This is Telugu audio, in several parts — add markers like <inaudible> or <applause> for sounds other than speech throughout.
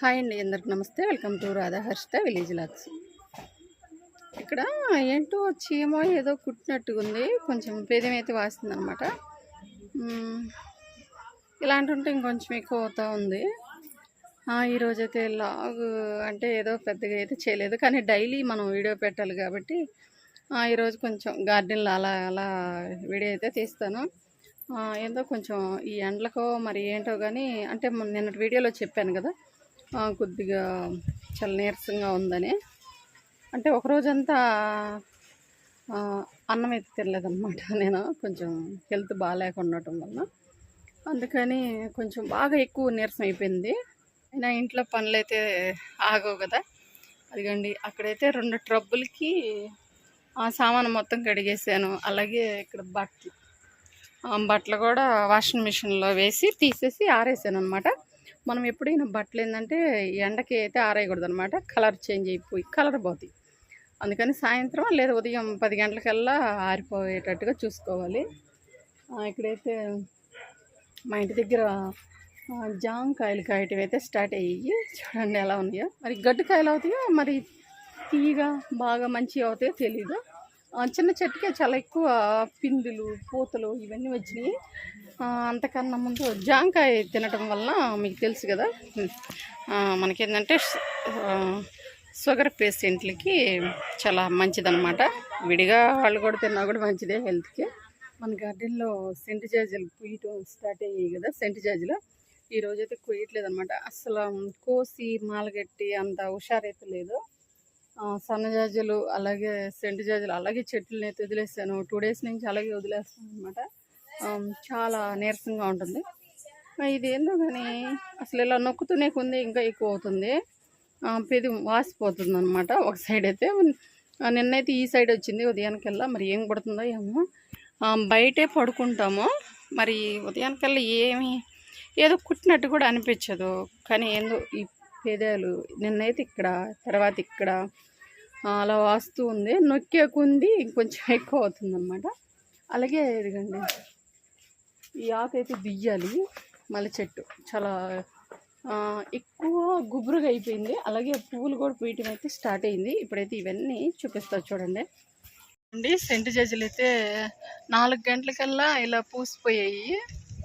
హాయ్ అండి అందరికి నమస్తే. Welcome to Radha Harshitha village vlogs ఇక్కడ ఏంటో చీమో ఏదో కుట్టినట్టుగా ఉంది కొంచెం పేదం అయితే అనమాట ఇలాంటి ఉంటే ఇంకొంచెం ఎక్కువ అవుతూ ఉంది. ఈరోజైతే లాగ్ అంటే ఏదో పెద్దగా అయితే చేయలేదు. కానీ డైలీ మనం వీడియో పెట్టాలి కాబట్టి ఈరోజు కొంచెం గార్డెన్లో అలా అలా వీడియో అయితే తీస్తాను. ఏందో కొంచెం ఈ ఎండలకో మరి ఏంటో కానీ అంటే నిన్నటి వీడియోలో చెప్పాను కదా కొద్దిగా చాలా నీరసంగా ఉందని. అంటే ఒక రోజంతా అన్నం అయితే తినలేదన్నమాట. <laughs> నేను కొంచెం హెల్త్ బాగాలేకుండటం వల్ల అందుకని కొంచెం బాగా ఎక్కువ నీరసం అయిపోయింది. అయినా ఇంట్లో పనులైతే ఆగవు కదా. అదిగండి అక్కడైతే రెండు ట్రబ్బులకి ఆ సామాను మొత్తం కడిగేసాను. అలాగే ఇక్కడ బట్టలు. బట్టలు కూడా వాషింగ్ మిషన్లో వేసి తీసేసి ఆరేసాను అనమాట మనం ఎప్పుడైనా బట్టలు ఏంటంటే ఎండకి అయితే ఆరేయకూడదు అనమాట కలర్ చేంజ్ అయిపోయి కలర్ పోతాయి. అందుకని సాయంత్రం లేదా ఉదయం పది గంటలకల్లా ఆరిపోయేటట్టుగా చూసుకోవాలి. ఇక్కడైతే మా ఇంటి దగ్గర జాంకాయలు జామకాయలు కాయటం అయితే స్టార్ట్ అయ్యి చూడండి ఎలా ఉన్నాయో. మరి గడ్డు కాయలు అవుతాయో మరి తీయగా బాగా మంచిగా అవుతాయో తెలీదు. చిన్న చెట్టుకే చాలా ఎక్కువ పిందులు పూతలు ఇవన్నీ వచ్చినాయి. అంతకన్నా ముందు జాంకాయ తినటం వలన మీకు తెలుసు కదా. మనకేంటంటే షుగర్ పేషెంట్లకి చాలా మంచిదన్నమాట. విడిగా వాళ్ళు కూడా తిన్నా కూడా మంచిదే హెల్త్కి. మన గార్డెన్లో సెంట్ జాజులు కుయ్యటం స్టార్ట్ అయ్యాయి కదా సెంట్ జాజులు ఈ రోజైతే కొయ్యట్లేదు అనమాట అసలు కోసి మాలగట్టి అంత హుషారైతే లేదు. సన్నజాజులు అలాగే సెంటు జాజులు అలాగే చెట్లను అయితే వదిలేసాను. టూ డేస్ నుంచి అలాగే వదిలేస్తాను అనమాట చాలా నీరసంగా ఉంటుంది. ఇది ఏందో కానీ అసలు ఇలా నొక్కుతూనే కొంది ఇంకా ఎక్కువ అవుతుంది. పెది వాసిపోతుంది అనమాట ఒక సైడ్ అయితే. నిన్నైతే ఈ సైడ్ వచ్చింది ఉదయానికల్లా. మరి ఏం పడుతుందో ఏమో. బయటే పడుకుంటాము. మరి ఉదయానికల్లా ఏమి ఏదో కుట్టినట్టు కూడా అనిపించదు. కానీ ఏందో ఈ పేదాలు నిన్నైతే ఇక్కడ తర్వాత ఇక్కడ అలా వాస్తూ ఉంది. నొక్కే కొంది ఇంకొంచెం ఎక్కువ అవుతుంది అనమాట అలాగే ఇదిగండి. ఈ ఆకు అయితే దియ్యాలి మల్లె చెట్టు. చాలా ఎక్కువ గుబురుగా అయిపోయింది. అలాగే పువ్వులు కూడా పూయటం అయితే స్టార్ట్ అయింది. ఇప్పుడైతే ఇవన్నీ చూపిస్తా చూడండి. అండి సెంటు జజ్జలు అయితే నాలుగు గంటలకల్లా ఇలా పూసిపోయాయి.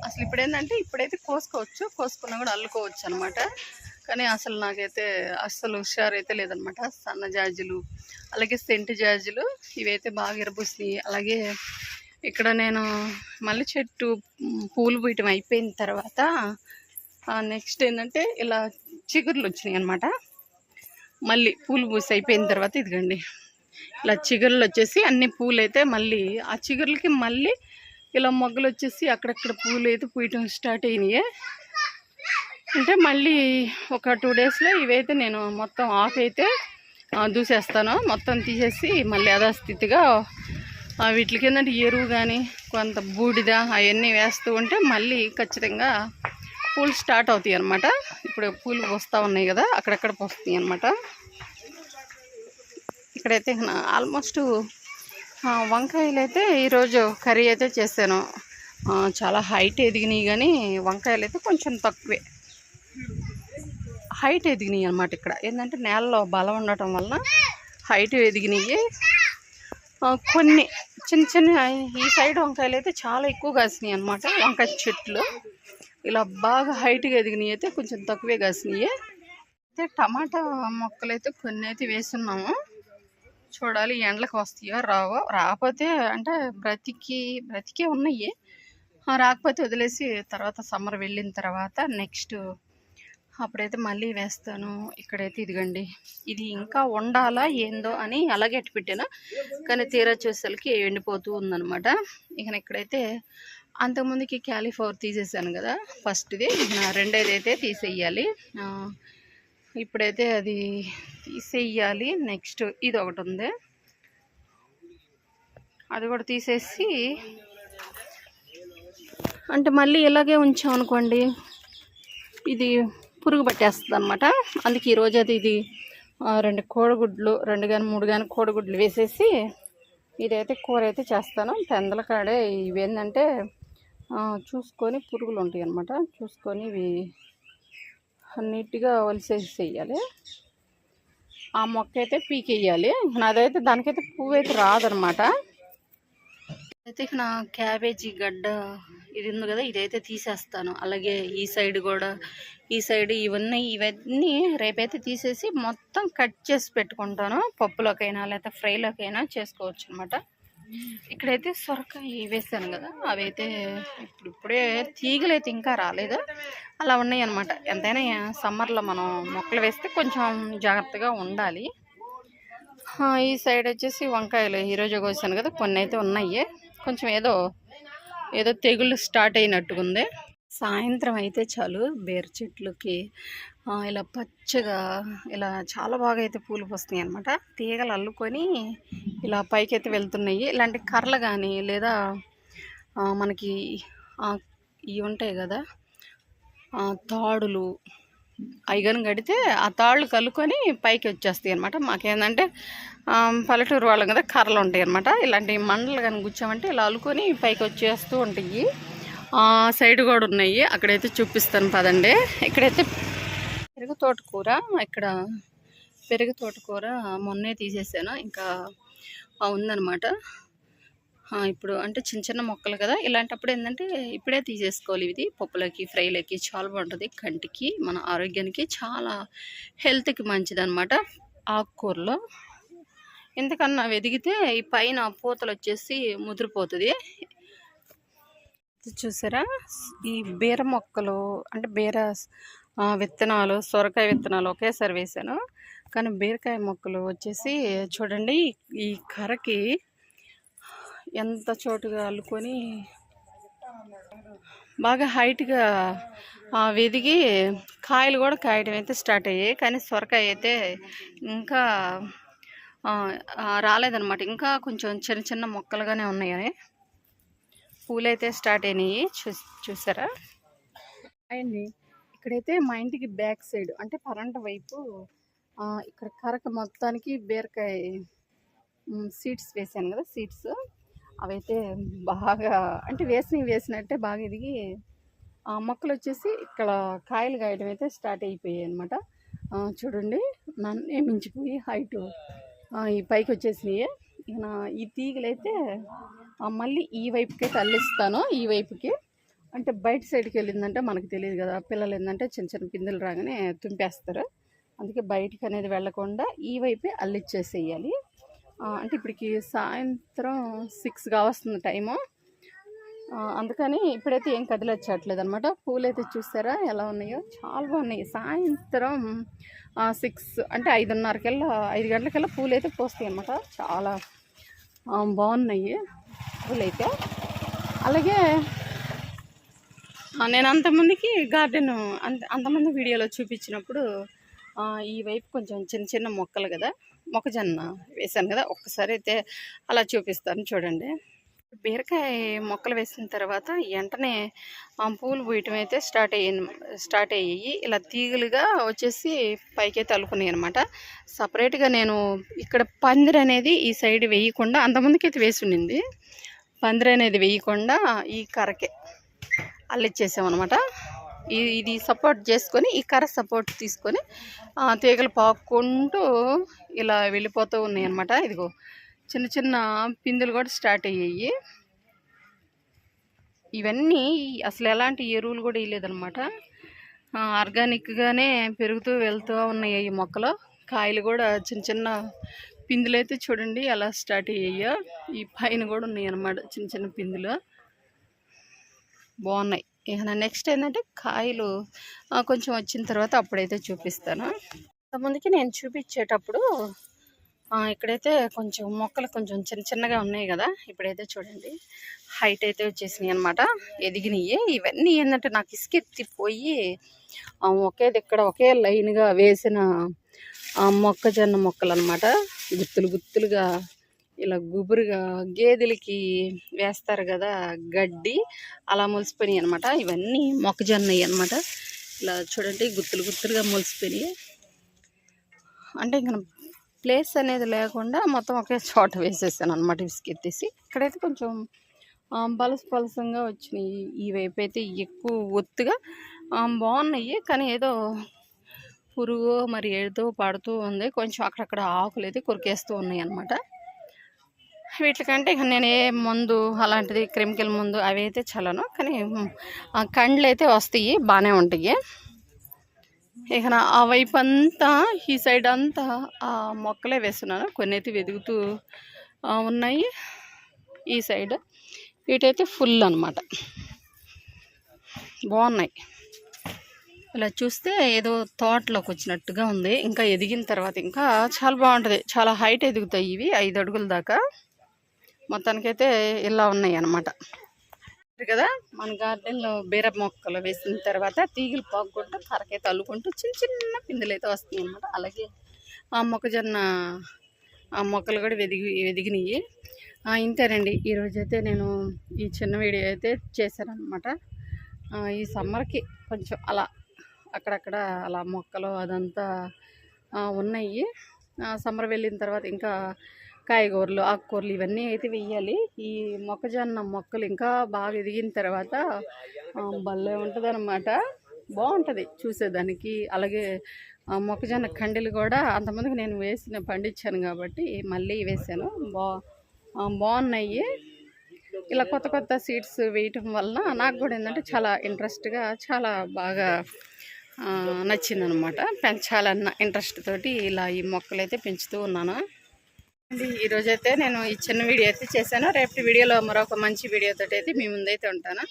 అసలు ఇప్పుడు ఏంటంటే ఇప్పుడైతే కోసుకోవచ్చు. కోసుకున్నా కూడా అల్లుకోవచ్చు అనమాట కానీ అసలు నాకైతే అస్సలు హుషారు అయితే లేదనమాట సన్న జాజులు అలాగే సెంటు జాజులు ఇవైతే బాగా ఎరబూసినాయి. అలాగే ఇక్కడ నేను మల్లె చెట్టు పూలు పూయటం అయిపోయిన తర్వాత నెక్స్ట్ ఏంటంటే ఇలా చిగుర్లు వచ్చినాయి అనమాట మళ్ళీ పూలు పూసి అయిపోయిన తర్వాత ఇదిగండి. ఇలా చిగుర్లు వచ్చేసి అన్ని పూలు అయితే మళ్ళీ ఆ చిగుర్లకి మళ్ళీ ఇలా మొగ్గలు వచ్చేసి అక్కడక్కడ పూలు అయితే పూయటం స్టార్ట్ అయినాయి. అంటే మళ్ళీ ఒక టూ డేస్లో ఇవైతే నేను మొత్తం ఆఫ్ అయితే దూసేస్తాను. మొత్తం తీసేసి మళ్ళీ యథాస్థితిగా వీటికి ఏంటంటే ఎరువు కానీ కొంత బూడిద అవన్నీ వేస్తూ ఉంటే మళ్ళీ ఖచ్చితంగా పూలు స్టార్ట్ అవుతాయి అనమాట ఇప్పుడు పూలు పోస్తూ ఉన్నాయి కదా అక్కడక్కడ పోస్తాయి అనమాట ఇక్కడైతే ఆల్మోస్ట్ వంకాయలు అయితే ఈరోజు కర్రీ అయితే చేశాను. చాలా హైట్ ఎదిగినాయి కానీ వంకాయలు అయితే కొంచెం తక్కువే. హైట్ ఎదిగినాయి అనమాట ఇక్కడ. ఏంటంటే నేలలో బలం ఉండటం వల్ల హైట్ ఎదిగినాయి. కొన్ని చిన్న చిన్న ఈ సైడ్ వంకాయలు అయితే చాలా ఎక్కువ కాసినాయి అనమాట వంకాయ చెట్లు ఇలా బాగా హైట్గా ఎదిగినాయి అయితే కొంచెం తక్కువే కాసినాయి. అయితే టమాటా మొక్కలు అయితే కొన్ని అయితే వేస్తున్నాము. చూడాలి ఎండలకు వస్తాయో రావో? రాకపోతే అంటే బ్రతికి బ్రతికే ఉన్నాయి రాకపోతే వదిలేసి తర్వాత సమ్మర్ వెళ్ళిన తర్వాత నెక్స్ట్ అప్పుడైతే మళ్ళీ వేస్తాను. ఇక్కడైతే ఇదిగండి. ఇది ఇంకా వండాలా ఏందో అని అలాగే ఎట్టు పెట్టాను. కానీ తీరా చూసేసరికి ఎండిపోతూ ఉందన్నమాట. ఇక ఇక్కడైతే అంతకుముందుకి క్యాలీఫ్లవర్ తీసేసాను కదా ఫస్ట్ది. రెండేదైతే తీసేయాలి. ఇప్పుడైతే అది తీసేయాలి. నెక్స్ట్ ఇది ఒకటి ఉంది. అది కూడా తీసేసి అంటే మళ్ళీ ఇలాగే ఉంచాం అనుకోండి ఇది పురుగు పట్టేస్తుంది అనమాట అందుకే ఈరోజు అది ఇది రెండు కోడిగుడ్లు రెండు కానీ మూడు కానీ కోడిగుడ్లు వేసేసి ఇదైతే కూర అయితే చేస్తాను. పెందల కాడే ఇవేంటంటే చూసుకొని పురుగులు ఉంటాయి అనమాట చూసుకొని ఇవి నీట్గా వలిసేసి వేయాలి ఆ మొక్క అయితే పీకేయాలి. నాదైతే దానికైతే పువ్వు అయితే రాదనమాట అయితే ఇక నా క్యాబేజీ గడ్డ ఇది ఉంది కదా ఇదైతే తీసేస్తాను. అలాగే ఈ సైడ్ కూడా ఈ సైడ్ ఇవన్నీ ఇవన్నీ రేపైతే తీసేసి మొత్తం కట్ చేసి పెట్టుకుంటాను. పప్పులోకైనా లేకపోతే ఫ్రైలోకైనా చేసుకోవచ్చు అనమాట ఇక్కడైతే సొరకాయ వేసాను కదా అవైతే ఇప్పుడు ఇప్పుడే తీగలు అయితే ఇంకా రాలేదు. అలా ఉన్నాయి అనమాట ఎంతైనా సమ్మర్లో మనం మొక్కలు వేస్తే కొంచెం జాగ్రత్తగా ఉండాలి. ఈ సైడ్ వచ్చేసి వంకాయలు ఈరోజు కోసాను కదా కొన్ని అయితే ఉన్నాయి. కొంచెం ఏదో ఏదో తెగుళ్ళు స్టార్ట్ అయినట్టుగుంది. సాయంత్రం అయితే చాలు బేరు చెట్లకి ఇలా పచ్చగా ఇలా చాలా బాగా అయితే పూలు పోస్తున్నాయి అనమాట తీగలు అల్లుకొని ఇలా పైకి అయితే వెళ్తున్నాయి. ఇలాంటి కర్రలు కానీ లేదా మనకి ఇవి ఉంటాయి కదా తాడులు ఐగన్ కడితే ఆ తాళ్ళు కలుకొని పైకి వచ్చేస్తాయి అనమాట మాకేందంటే పల్లెటూరు వాళ్ళం కదా కర్రలు ఉంటాయి అనమాట ఇలాంటి మండలు కానీ గుచ్చామంటే ఇలా అల్లుకొని పైకి వచ్చేస్తూ ఉంటాయి. సైడ్ కూడా ఉన్నాయి. అక్కడైతే చూపిస్తాను పదండి. ఇక్కడైతే పెరుగు తోటకూర ఇక్కడ పెరుగు తోటకూర మొన్నే తీసేసాను. ఇంకా ఉందనమాట ఉందన్నమాట. ఇప్పుడు అంటే చిన్న చిన్న మొక్కలు కదా. ఇలాంటప్పుడు ఏంటంటే ఇప్పుడే తీసేసుకోవాలి ఇది. పప్పులకి ఫ్రైలకి చాలా బాగుంటుంది. కంటికి మన ఆరోగ్యానికి చాలా హెల్త్కి మంచిది అనమాట ఆకుకూరలో. ఎందుకన్నా వెదిగితే ఈ పైన పూతలు వచ్చేసి ముదిరిపోతుంది చూసారా? ఈ బీర మొక్కలు అంటే బీర విత్తనాలు సొరకాయ విత్తనాలు ఒకేసారి వేసాను. కానీ బీరకాయ మొక్కలు వచ్చేసి చూడండి ఈ కర్రకి ఎంత చోటుగా అల్లుకొని బాగా హైట్గా వెదిగి కాయలు కూడా కాయడం అయితే స్టార్ట్ అయ్యాయి. కానీ సొరకాయ అయితే ఇంకా రాలేదనమాట రాలేదన్నమాట. ఇంకా కొంచెం చిన్న చిన్న మొక్కలుగానే ఉన్నాయి పూలైతే స్టార్ట్ అయినాయి. చూ చూసారా? అండి ఇక్కడైతే మా ఇంటికి బ్యాక్ సైడ్ అంటే పరంట వైపు ఇక్కడ కరక మొత్తానికి బీరకాయ సీడ్స్ వేసాను కదా సీడ్స్. అవైతే బాగా అంటే వేసినవి వేసినట్టే బాగా ఎదిగి ఆ మొక్కలు వచ్చేసి ఇక్కడ కాయలు కాయడం అయితే స్టార్ట్ అయిపోయాయి అనమాట చూడండి నన్నే మించిపోయి హైట్. ఈ పైకి వచ్చేసినాయి నా ఈ తీగలు అయితే మళ్ళీ ఈ వైపుకి తల్లిస్తాను అల్లిస్తాను ఈ వైపుకి. అంటే బయట సైడ్కి వెళ్ళిందంటే మనకు తెలియదు కదా పిల్లలు ఏంటంటే చిన్న చిన్న పిందెలు రాగానే తుంపేస్తారు. అందుకే బయటికి అనేది వెళ్ళకుండా ఈ వైపే అల్లిచ్చేసేయాలి. అంటే ఇప్పటికి సాయంత్రం సిక్స్ వస్తుంది టైము అందుకని ఇప్పుడైతే ఏం కదిలొచ్చట్లేదు అనమాట పూలు అయితే చూసారా ఎలా ఉన్నాయో? చాలా బాగున్నాయి. సాయంత్రం సిక్స్ అంటే ఐదున్నరకల్లా ఐదు గంటలకల్లా పూలు అయితే పోస్తాయి అనమాట చాలా బాగున్నాయి పూలు అయితే అలాగే నేను అంతమందికి గార్డెన్ అంత అంతమంది వీడియోలో చూపించినప్పుడు ఈ వైపు కొంచెం చిన్న చిన్న మొక్కలు కదా. మొక్కజొన్న వేశాను కదా ఒక్కసారి అయితే అలా చూపిస్తాను చూడండి. బీరకాయ మొక్కలు వేసిన తర్వాత వెంటనే ఆ, పూలు పూయటం అయితే స్టార్ట్ అయ్యి స్టార్ట్ అయ్యాయి ఇలా తీగలుగా వచ్చేసి పైకి తలుకున్నాయి అనమాట సపరేట్గా నేను ఇక్కడ పందిరి అనేది ఈ సైడ్ వేయకుండా అంతమందికి అయితే వేసి ఉండింది. పందిరి అనేది వేయకుండా ఈ కరకే అల్లిచ్చేసామన్నమాట. అనమాట ఇది సపోర్ట్ చేసుకొని ఈ కర్ర సపోర్ట్ తీసుకొని తీగలు పాక్కుంటూ ఇలా వెళ్ళిపోతూ ఉన్నాయి అనమాట ఇదిగో చిన్న చిన్న పిందులు కూడా స్టార్ట్ అయ్యాయి. ఇవన్నీ అసలు ఎలాంటి ఎరువులు కూడా వేయలేదనమాట ఆర్గానిక్గానే పెరుగుతూ వెళ్తూ ఉన్నాయి ఈ మొక్కలు. కాయలు కూడా చిన్న చిన్న పిందులు అయితే చూడండి ఎలా స్టార్ట్ అయ్యాయో. ఈ పైన కూడా ఉన్నాయి అన్నమాట చిన్న చిన్న పిందులు. బాగున్నాయి. ఇక నా నెక్స్ట్ ఏంటంటే కాయలు కొంచెం వచ్చిన తర్వాత అప్పుడైతే చూపిస్తాను. కొంతమందికి నేను చూపించేటప్పుడు ఇక్కడైతే కొంచెం మొక్కలు కొంచెం చిన్న చిన్నగా ఉన్నాయి కదా ఇప్పుడైతే చూడండి. హైట్ అయితే వచ్చేసినాయి అనమాట ఎదిగినాయి. ఇవన్నీ ఏంటంటే నాకు ఇసుకెత్తిపోయి ఆ, ఒకే ఇక్కడ ఒకే లైన్గా వేసిన మొక్కజొన్న మొక్కలు అనమాట గుత్తులు గుత్తులుగా ఇలా గుబురుగా గేదెలకి వేస్తారు కదా గడ్డి అలా మొలిసిపోయినాయి అనమాట ఇవన్నీ మొక్కజొన్నవి అనమాట ఇలా చూడండి గుత్తులు గుత్తులుగా మొలిసిపోయినాయి. అంటే ఇంకా ప్లేస్ అనేది లేకుండా మొత్తం ఒకే చోట వేసేసాను అనమాట ఇసుకెత్తేసి ఇక్కడైతే కొంచెం పలస పలసంగా వచ్చినాయి. ఈ వైపు అయితే ఎక్కువ ఒత్తుగా బాగున్నాయి. కానీ ఏదో పురుగు మరి ఏదో పడుతూ ఉంది. కొంచెం అక్కడక్కడ ఆకులు అయితే కొరికేస్తూ ఉన్నాయి అనమాట వీటికంటే ఇక నేను ఏ మందు అలాంటిది క్రిమికల్ మందు అవి అయితే చల్లను. కానీ ఆ కండ్లు అయితే వస్తాయి బాగానే ఉంటాయి. ఇక నా ఆ వైపు అంతా ఈ సైడ్ అంతా ఆ మొక్కలే వేస్తున్నాను. కొన్ని అయితే వెదుగుతూ ఉన్నాయి. ఈ సైడ్ వీటైతే ఫుల్ అనమాట బాగున్నాయి. ఇలా చూస్తే ఏదో తోటలోకి వచ్చినట్టుగా ఉంది. ఇంకా ఎదిగిన తర్వాత ఇంకా చాలా బాగుంటుంది. చాలా హైట్ ఎదుగుతాయి ఇవి ఐదు అడుగుల దాకా. మొత్తానికైతే ఇలా ఉన్నాయి అన్నమాట కదా? మన గార్డెన్లో బీర మొక్కలు వేసిన తర్వాత తీగలు పాక్కుంటూ కరకైతే అల్లుకుంటూ చిన్న చిన్న పిందులు అయితే వస్తాయి అన్నమాట అలాగే ఆ మొక్కజొన్న ఆ మొక్కలు కూడా వెదిగి వెదిగినాయి ఇంతేనండి ఈరోజైతే నేను ఈ చిన్న వీడియో అయితే చేశానమాట ఈ సమ్మర్కి కొంచెం అలా అక్కడక్కడ అలా మొక్కలు అదంతా ఉన్నాయి. సమ్మర్ వెళ్ళిన తర్వాత ఇంకా కాయగూరలు ఆకుకూరలు ఇవన్నీ అయితే వెయ్యాలి. ఈ మొక్కజొన్న మొక్కలు ఇంకా బాగా ఎదిగిన తర్వాత భలే ఉంటుంది అనమాట బాగుంటుంది చూసేదానికి. అలాగే మొక్కజొన్న కండీలు కూడా అంతమందికి నేను వేసిన పండించాను కాబట్టి మళ్ళీ వేసాను. బా బాగున్నాయి. ఇలా కొత్త కొత్త సీడ్స్ వేయటం వలన నాకు కూడా ఏంటంటే చాలా ఇంట్రెస్ట్గా చాలా బాగా నచ్చిందనమాట పెంచాలన్న ఇంట్రెస్ట్ తోటి ఇలా ఈ మొక్కలు అయితే పెంచుతూ ఉన్నాను. ఈరోజైతే నేను ఈ చిన్న వీడియో అయితే చేశాను. రేపటి వీడియోలో మరొక మంచి వీడియోతో అయితే మీ ముందైతే ఉంటాను.